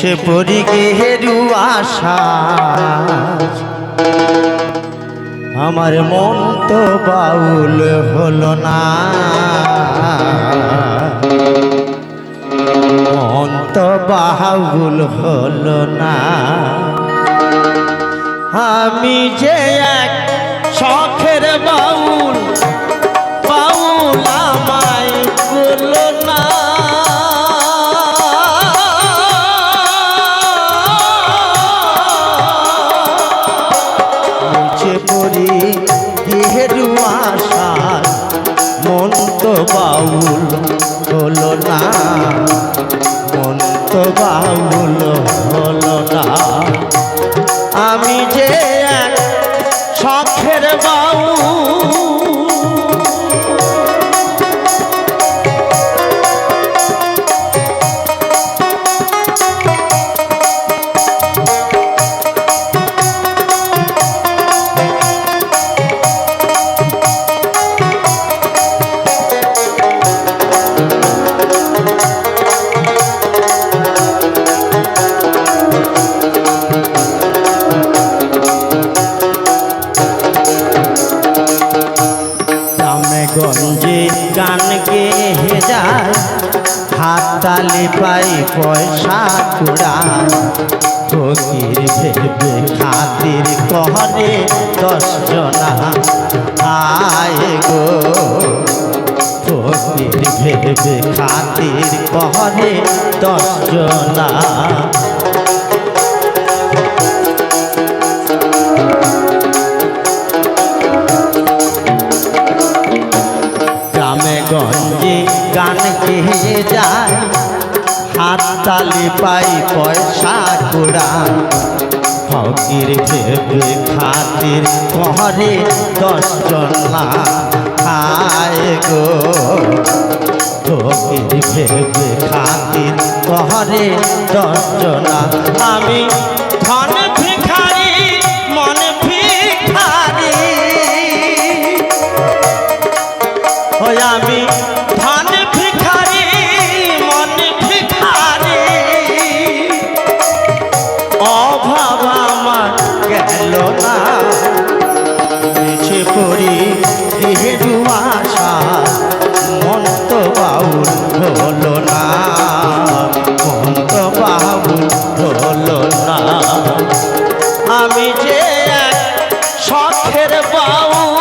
মুছে পড়ি গেরু আশা। আমার মন তো বাউল হল না। মন তো বাউল হলো না। আমি যে এক শখের বাউল রে তালি পাই পয়সা কুড়া ফকির ভেবে খাতির কহরে দশ জনা আয় গো। ফকির ভেবে খাতির কহরে দশ জনা হাত পাই পয়সা কুড়া ফকির ভেবে খাতির পরে দশ জনা খায় গো। ফকির ভেবে খাতির পরে দশ জনা আমি ধন শখের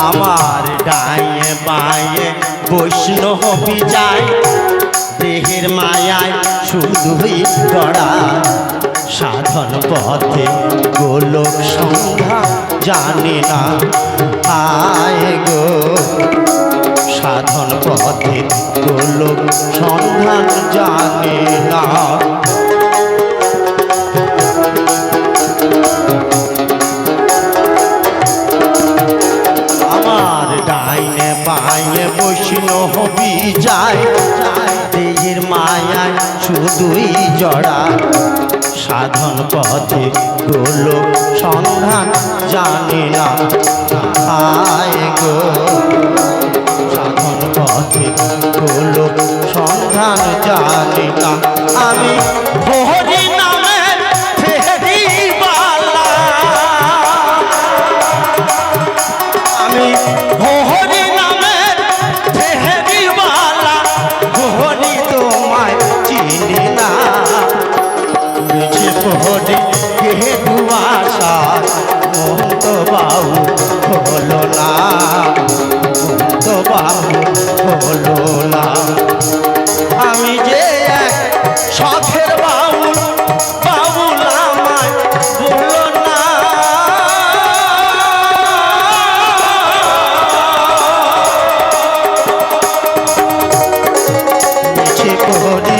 আমার ডায়ে বায়ে বৈষ্ণবী যায়। দেহের মায়ায় শুধুই গড়া। সাধন পথে গোলক সন্ধ্যা জানে না। আয় গো। সাধন পথে গোলক সন্ধান জানে না। আমার ডাইনে বাইনে বৈষ্ণবী যায়। দেহের মায়ায় শুধুই জড়া। সাধন পথে গোলক সন্ধান জানে না আয় গো। সাধন পথে গোলক সন্ধান জানে না। আমি বাউ হলো না। তো বাউ হলো না। আমি যে এক শখের বাউল বাউল আমায় বলো না। করে